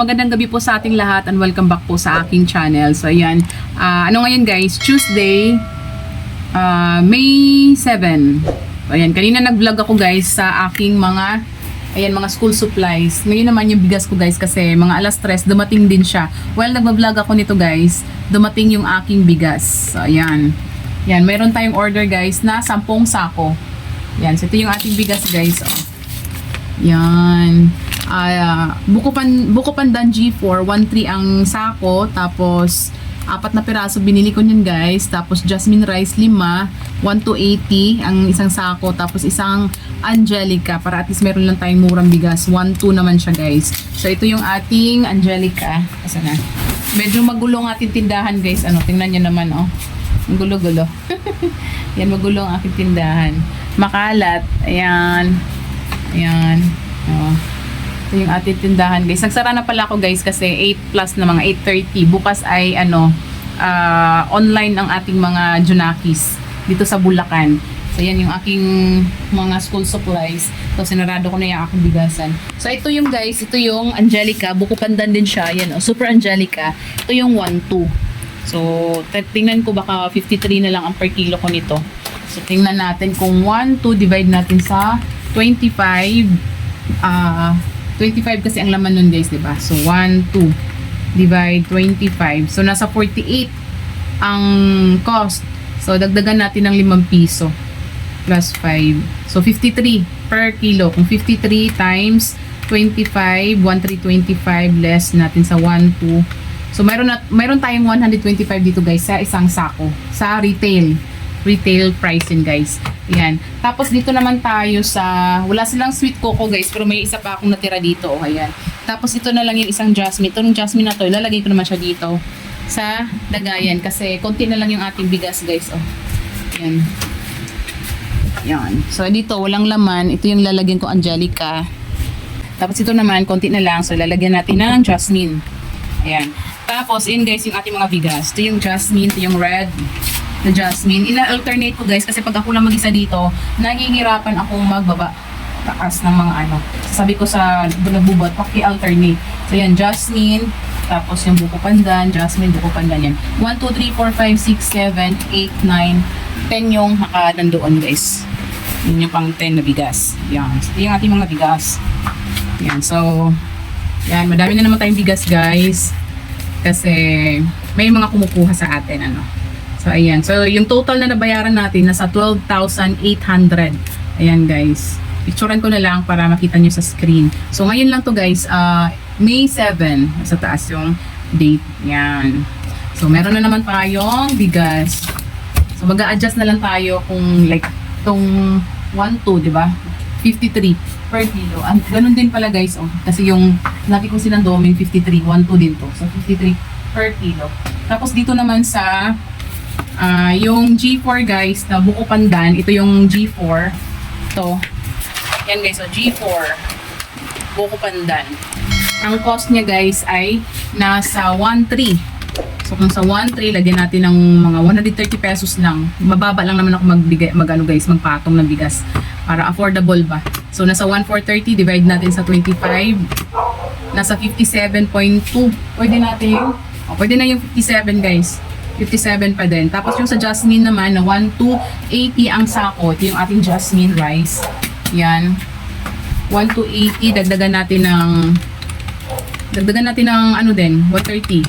Magandang gabi po sa ating lahat and welcome back po sa aking channel. So ayan, Ah, ano ngayon guys, Tuesday, ah, May 7. So ayan, kanina nag-vlog ako guys sa aking mga ayan mga school supplies. Ngayon naman yung bigas ko guys kasi mga alas 3 dumating din siya. While nagba-vlog ako nito guys, dumating yung aking bigas. So ayan. Yan, meron tayong order guys na 10 sako. Yan, so ito yung ating bigas guys. Oh. Yan. Ah, buko pan buko pandan G4, 13 ang sako, tapos apat na piraso binili ko niyan guys. Tapos jasmine rice 5, 1 to 80 ang isang sako, tapos isang Angelica para at least meron lang tayong murang bigas. 1 2 naman siya guys. So ito yung ating Angelica. Asa na? Medyo magulo ang ating tindahan guys. Ano, tingnan niyo naman oh. Ang gulo-gulo. Yan, magulo ang aking tindahan. Makalat. Ayan. Ayan. Oh. Ito yung ating tindahan guys. Nagsara na pala ako guys kasi 8 plus na mga 8.30. Bukas ay ano, ah, online ang ating mga Junakis dito sa Bulacan. So yan yung aking mga school supplies. So sinarado ko na yung aking bigasan. So ito yung guys, ito yung Angelica. Buko pandan din siya. Yan, oh, Super Angelica. Ito yung 1-2. So, tingnan ko baka 53 na lang ang per kilo ko nito. So, tingnan natin kung 1, 2 divide natin sa 25. Ah, 25 kasi ang laman nun guys, 'di ba? So, 1, 2 divide 25. So, nasa 48 ang cost. So, dagdagan natin ng 5 piso plus 5. So, 53 per kilo. Kung 53 times 25, 1325 less natin sa 1, 2. So, mayroon, na, mayroon tayong 125 dito guys sa isang sako. Sa retail. Retail pricing guys. Ayan. Tapos dito naman tayo sa, wala silang sweet coco guys, pero may isa pa akong natira dito. Oh, ayan. Tapos ito na lang yung isang jasmine. Itong jasmine na to, ilalagay ko naman siya dito sa lagayan kasi konti na lang yung ating bigas guys. Oh. Ayan. Yan. So, dito, walang laman. Ito yung lalagyan ko Angelica. Tapos ito naman, konti na lang. So, lalagyan natin ng jasmine. Ayan. Tapos, in guys, yung ating mga bigas. Ito yung jasmine, ito yung red na jasmine. Ina-alternate ko guys kasi pag ako lang mag-isa dito, nangingirapan akong magbaba taas ng mga ano. Sabi ko sa nagbubot, paki-alternate. So yan, jasmine, tapos yung buko pandan, jasmine, buko pandan yan. 1, 2, 3, 4, 5, 6, 7, 8, 9, 10 yung naka nandoon guys. Yun yung pang 10 na bigas. Yan. Ito yung ating mga bigas. Yan. So, yan. Madami na naman tayong bigas guys. Kasi may mga kumukuha sa atin. Ano. So, ayan. So, yung total na nabayaran natin nasa 12,800. Ayan guys. Picturean ko na lang para makita nyo sa screen. So, ngayon lang to guys. ah, May 7. Sa taas yung date. Yan. So, meron na naman tayong bigas. So, mag adjust na lang tayo kung like itong 1, 2, di ba? 53 per kilo. Ang ganun din pala guys, oh. Kasi yung lagi kong sinandoming 53, 1, 2 din to. So, 53 per kilo. Tapos dito naman sa ah yung G4 guys, na buko pandan, ito yung G4. Ito. Yan guys, so G4. Buko pandan. Ang cost niya guys ay nasa 1.3. So kung sa 1.3, lagyan natin ng mga 130 pesos lang. Mababa lang naman ako magbigay, mag ano guys, magpatong ng bigas. Para affordable ba. So nasa 1.430, divide natin sa 25. Nasa 57.2. Pwede natin, oh, pwede na yung 57 guys. 57 pa din. Tapos yung sa jasmine naman, na 1,280 ang sako. Ito yung ating jasmine rice. Yan. 1,280. Dagdagan natin ng dagdagan natin ng ano din, 130.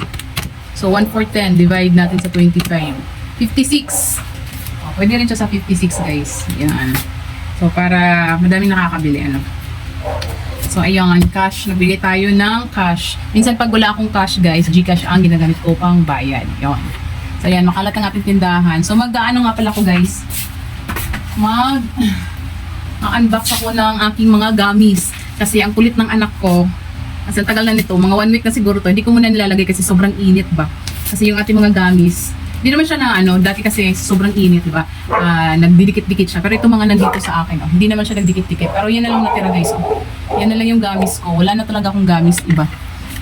So, 1,410. Divide natin sa 25. 56. Oh, pwede rin siya sa 56 guys. Yan. So, para madaming nakakabili. Ano. So, ayun, cash. Nagbigay tayo ng cash. Minsan pag wala akong cash, guys, Gcash ang ginagamit ko pang bayad. Yun. So, ayan, makalat ang ating tindahan. So, mag-ano nga pala ko, guys? Mag... unbox ako ng aking mga gummies. Kasi ang kulit ng anak ko, kasi tagal na nito, mga one week na siguro to, hindi ko muna nilalagay kasi sobrang init ba. Kasi yung ating mga gummies, hindi naman siya na ano, dati kasi sobrang init, di ba? Ah, nagdidikit-dikit siya. Pero itong mga nandito sa akin, oh, hindi naman siya nagdikit-dikit. Pero yan na lang natira guys. Oh. Yan na lang yung gamis ko. Wala na talaga akong gamis iba.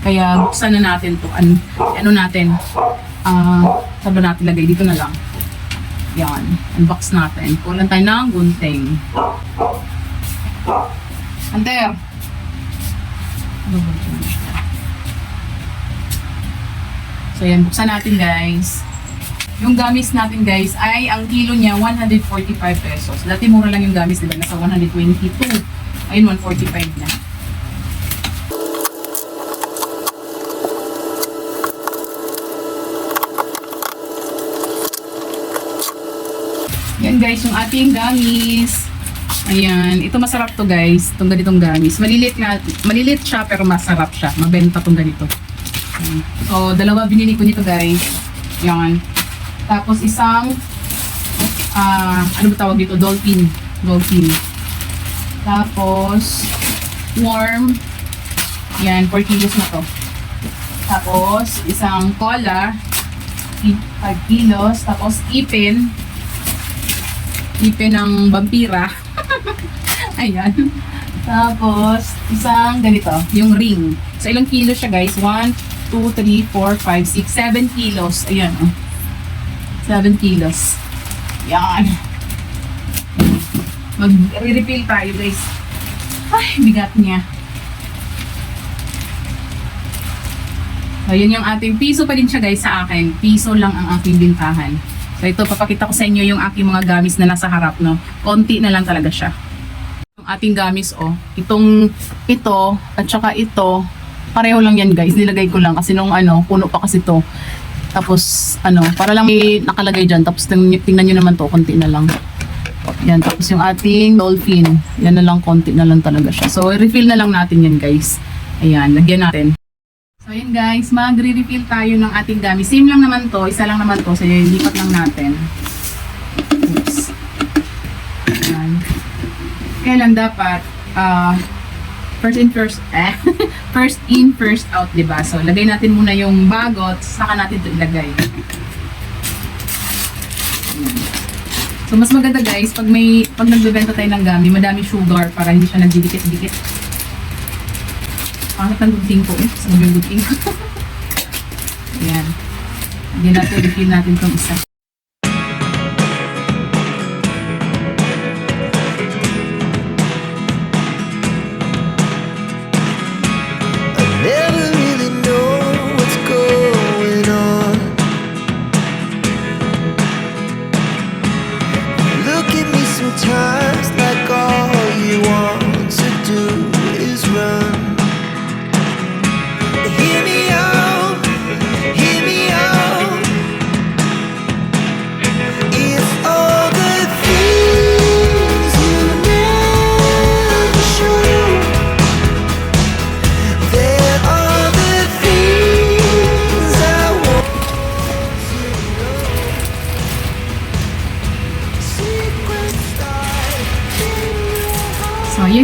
Kaya buksan na natin to. An ano natin? Ah, saan ba natin lagay? Dito na lang. Yan. Unbox natin. Kulang tayo ng gunting. Ander! Ano ba? So yan, buksan natin guys. Yung gamis natin guys ay ang kilo niya 145 pesos. Dati mura lang yung gamis, diba? Nasa 122. Ayun, 145 na. Yan guys, yung ating gamis. Ayan, ito masarap to guys, itong ganitong gamis. Malilit na, malilit siya pero masarap siya. Mabenta tong ganito. Ayan. So, dalawa binili ko nito guys. Yan. Tapos isang, ah, ano ba tawag dito? Dolphin. Dolphin. Tapos, worm. Yan, 4 kilos na to. Tapos, isang cola. 5 kilos. Tapos, ipin. Ipin ng vampira. Ayan. Tapos, isang ganito, yung ring. So, ilang kilos siya guys? 1, 2, 3, 4, 5, 6, 7 kilos. Ayan, oh. 7 kilos. Yan. Mag-refill tayo guys. Ay, bigat niya. So, yun yung ating piso pa din siya guys sa akin. Piso lang ang aking bintahan. So, ito, papakita ko sa inyo yung aking mga gamis na nasa harap, no? Konti na lang talaga siya. Yung ating gamis, oh. Itong, ito, at saka ito, pareho lang yan guys. Nilagay ko lang kasi nung ano, puno pa kasi to. Tapos, ano, para lang may nakalagay dyan. Tapos, ting- tingnan nyo naman to, konti na lang. Yan, tapos yung ating dolphin. Yan na lang, konti na lang talaga siya. So, refill na lang natin yan guys. Ayan, lagyan natin. So, yun guys, magre-refill tayo ng ating gamit. Same lang naman to, isa lang naman to. So, yun, lipat lang natin. Oops. Ayan. Kaya lang dapat, ah, first in first, eh, first in, first out, di ba? So, lagay natin muna yung bagot, saka natin ito ilagay. So, mas maganda guys, pag may, pag nagbebenta tayo ng gami, madami sugar para hindi siya nagdidikit-dikit. Pangit ng guding ko eh. Sa yung guding ko. Ayan. Hindi natin, refill natin itong isa.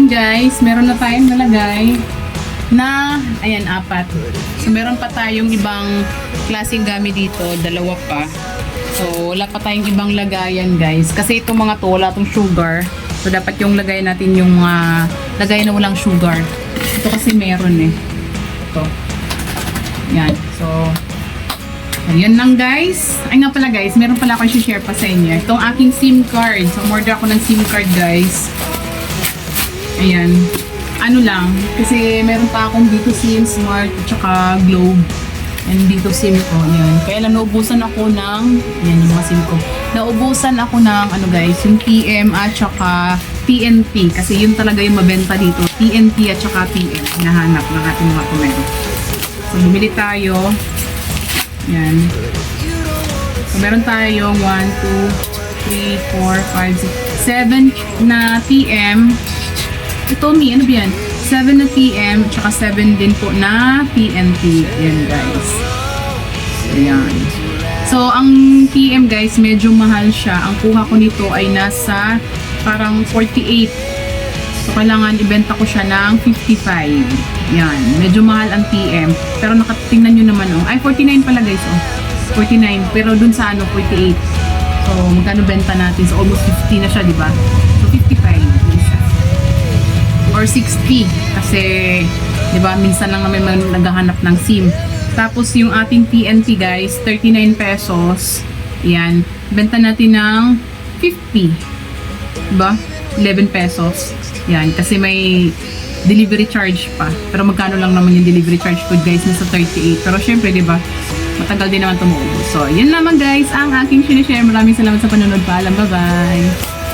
Guys. Meron na tayong nalagay na, ayan, apat. So, meron pa tayong ibang klaseng gamit dito. Dalawa pa. So, wala pa tayong ibang lagayan guys. Kasi itong mga to, wala itong sugar. So, dapat yung lagay natin yung mga lagay na walang sugar. Ito kasi meron eh. Ito. Yan. So, Ayan lang guys. Ay nga pala guys, meron pala ako i-share pa sa inyo. Itong aking SIM card. So, order ako ng SIM card guys. Ayan. Ano lang, kasi meron pa akong dito SIM, Smart, at saka Globe. And dito SIM ko, yan. Kaya lang naubusan ako ng, yan yung mga SIM ko. Naubusan ako ng, ano guys, yung TM at saka TNT. Kasi yun talaga yung mabenta dito. TNT at saka TM. Hinahanap ng ating mga kumero. So, bumili tayo. Yan. So, meron tayong 1, 2, 3, 4, 5, 6, 7 na TM. Ito, Mi, ano ba yan? 7 na TM, tsaka 7 din po na TNT. Yan, guys. So, yan. So, ang TM, guys, medyo mahal siya. Ang kuha ko nito ay nasa parang 48. So, kailangan ibenta ko siya ng 55. Yan. Medyo mahal ang TM. Pero nakatingnan nyo naman, oh. Ay, 49 pala, guys, oh. 49. Pero dun sa ano, 48. So, magkano benta natin? So, almost 50 na siya, di ba? So, 55. Or 60. Kasi, di ba, minsan lang naman naghahanap ng SIM. Tapos, yung ating TNT, guys, 39 pesos. Yan. Benta natin ng 50. Diba? 11 pesos. Yan. Kasi may delivery charge pa. Pero magkano lang naman yung delivery charge ko, guys? Nasa 38. Pero syempre, di ba? matagal din naman tumubo. So, yun naman guys, ang aking sinishare. Maraming salamat sa panonood. Paalam, bye-bye.